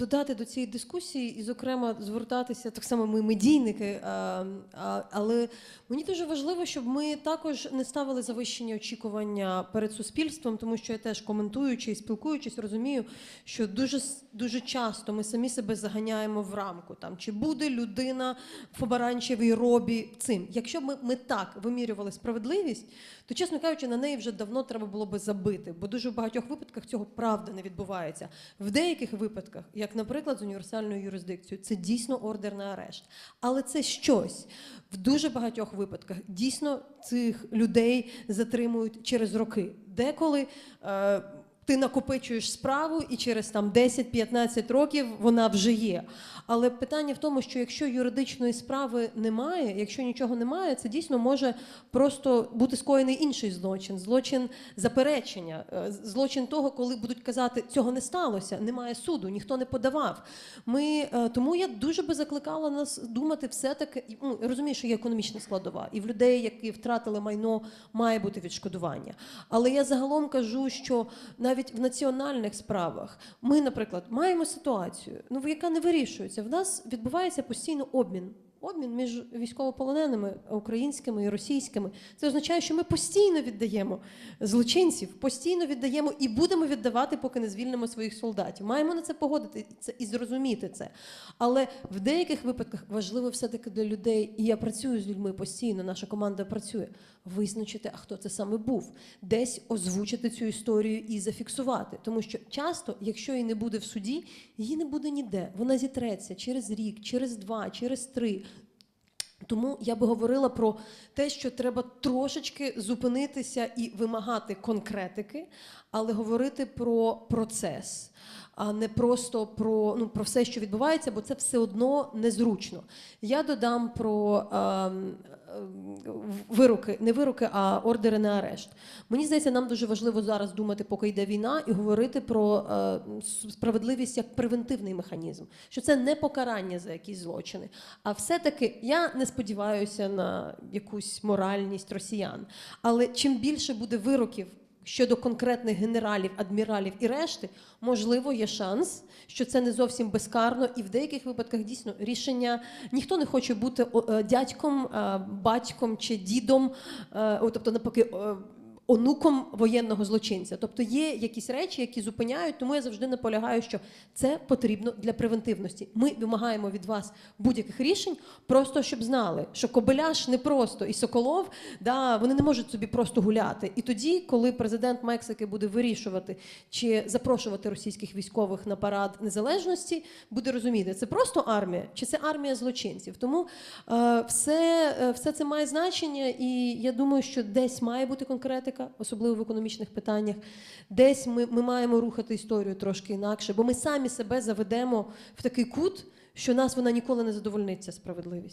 додати до цієї дискусії і, зокрема, звертатися так само ми медійники. а, а, Але мені дуже важливо, щоб ми також не ставили завищені очікування перед суспільством, тому що я теж коментуючи і спілкуючись, розумію, що дуже дуже часто ми самі себе заганяємо в рамку. Там чи буде людина в помаранчевій робі цим. Якщо ми, ми так вимірювали справедливість, то чесно кажучи, на неї вже давно треба було би забити, бо дуже в багатьох випадках цього правда не відбувається. В деяких випадках, як, наприклад, з універсальною юрисдикцією, це дійсно ордер на арешт. Але це щось. В дуже багатьох випадках дійсно цих людей затримують через роки. Деколи. Е, ти накопичуєш справу, і через там 10-15 років вона вже є. Але питання в тому, що якщо юридичної справи немає, якщо нічого немає, це дійсно може просто бути скоєний інший злочин, злочин заперечення, е, злочин того, коли будуть казати, цього не сталося, немає суду, ніхто не подавав. Ми е, тому я дуже би закликала нас думати, все таки ну, розумію, що є економічна складова, і в людей, які втратили майно, має бути відшкодування. Але я загалом кажу, що навіть в національних справах ми, наприклад, маємо ситуацію, ну яка не вирішується. В нас відбувається постійно обмін. Обмін між військовополоненими українськими і російськими. Це означає, що ми постійно віддаємо злочинців, постійно віддаємо і будемо віддавати, поки не звільнимо своїх солдатів. Маємо на це погодити це і зрозуміти це. Але в деяких випадках важливо все-таки для людей, і я працюю з людьми постійно, наша команда працює, визначити, а хто це саме був, десь озвучити цю історію і зафіксувати. Тому що часто, якщо її не буде в суді, її не буде ніде. Вона зітреться через рік, через два, через три. Тому я би говорила про те, що треба трошечки зупинитися і вимагати конкретики, але говорити про процес, а не просто про, ну, про все, що відбувається, бо це все одно незручно. Я додам про ем, вироки, не вироки, а ордери на арешт. Мені здається, нам дуже важливо зараз думати, поки йде війна, і говорити про е, справедливість як превентивний механізм, що це не покарання за якісь злочини. А все-таки я не сподіваюся на якусь моральність росіян. Але чим більше буде вироків щодо конкретних генералів, адміралів і решти, можливо, є шанс, що це не зовсім безкарно, і в деяких випадках дійсно рішення ніхто не хоче бути е, дядьком, е, батьком чи дідом, е, тобто навпаки. Онуком воєнного злочинця. Тобто є якісь речі, які зупиняють, тому я завжди наполягаю, що це потрібно для превентивності. Ми вимагаємо від вас будь-яких рішень, просто щоб знали, що Кобеляш не просто і Соколов, да, вони не можуть собі просто гуляти. І тоді, коли президент Мексики буде вирішувати чи запрошувати російських військових на парад незалежності, буде розуміти, це просто армія чи це армія злочинців. Тому е, все, е, все це має значення, і я думаю, що десь має бути конкретика, особливо в економічних питаннях. Десь ми, ми маємо рухати історію трошки інакше, бо ми самі себе заведемо в такий кут, що нас вона ніколи не задовольниться справедливість.